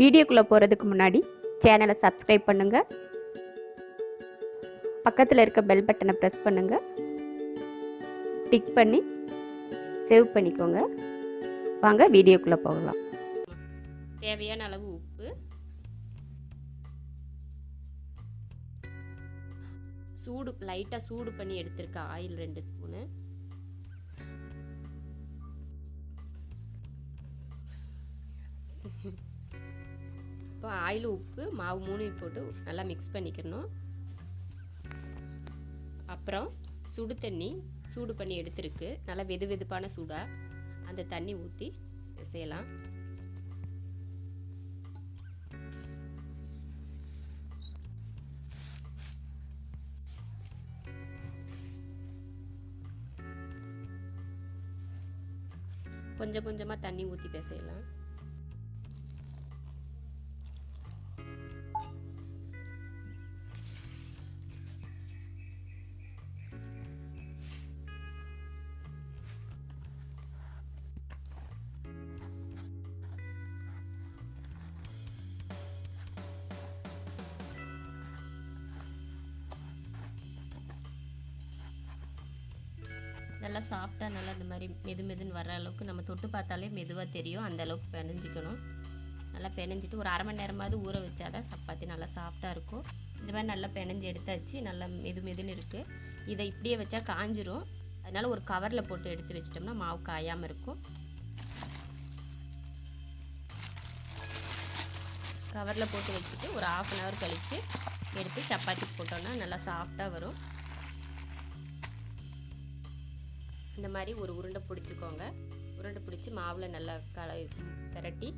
வீடியோக்குள்ளே போகிறதுக்கு முன்னாடி சேனலை சப்ஸ்கிரைப் பண்ணுங்கள் பக்கத்தில் இருக்க பெல் பட்டனை ப்ரெஸ் பண்ணுங்கள் டிக் பண்ணி சேவ் பண்ணிக்கோங்க. வாங்க வீடியோக்குள்ளே போகலாம். தேவையான அளவு உப்பு. சூடு லைட்டாக சூடு பண்ணி எடுத்திருக்க ஆயில் ரெண்டு ஸ்பூனு இப்போ ஆயில் உப்பு மாவு மூணையும் போட்டு நல்லா மிக்ஸ் பண்ணிக்கணும். அப்புறம் சுடு தண்ணி சூடு பண்ணி எடுத்துருக்கு. நல்லா வெது வெதுப்பான சூடாக அந்த தண்ணி ஊற்றி செய்யலாம். கொஞ்சம் கொஞ்சமாக தண்ணி ஊற்றி பேசலாம். நல்லா சாஃப்டாக நல்லா இந்த மாதிரி மெது மெதுன்னு வர அளவுக்கு நம்ம தொட்டு பார்த்தாலே மெதுவாக தெரியும். அந்த அளவுக்கு பெனஞ்சிக்கணும். நல்லா பெனஞ்சிட்டு ஒரு அரை மணி நேரமாவது ஊற வச்சா தான் சப்பாத்தி நல்லா சாஃப்டாக இருக்கும். இந்த மாதிரி நல்லா பிணைஞ்சு எடுத்தாச்சு. நல்லா மெது மெதுன்னு இருக்குது இதை இப்படியே வச்சா காஞ்சிரும். அதனால் ஒரு கவரில் போட்டு எடுத்து வச்சிட்டோம்னா மாவு காயாமல் இருக்கும். கவரில் போட்டு வச்சுட்டு ஒரு ஆஃப் அன் ஹவர் கழித்து எடுத்து சப்பாத்தி போட்டோன்னா நல்லா சாஃப்டாக வரும். இந்த மாதிரி ஒரு உருண்டை பிடிச்சிக்கோங்க. உருண்டை பிடிச்சி மாவில் நல்லா கல திரட்டி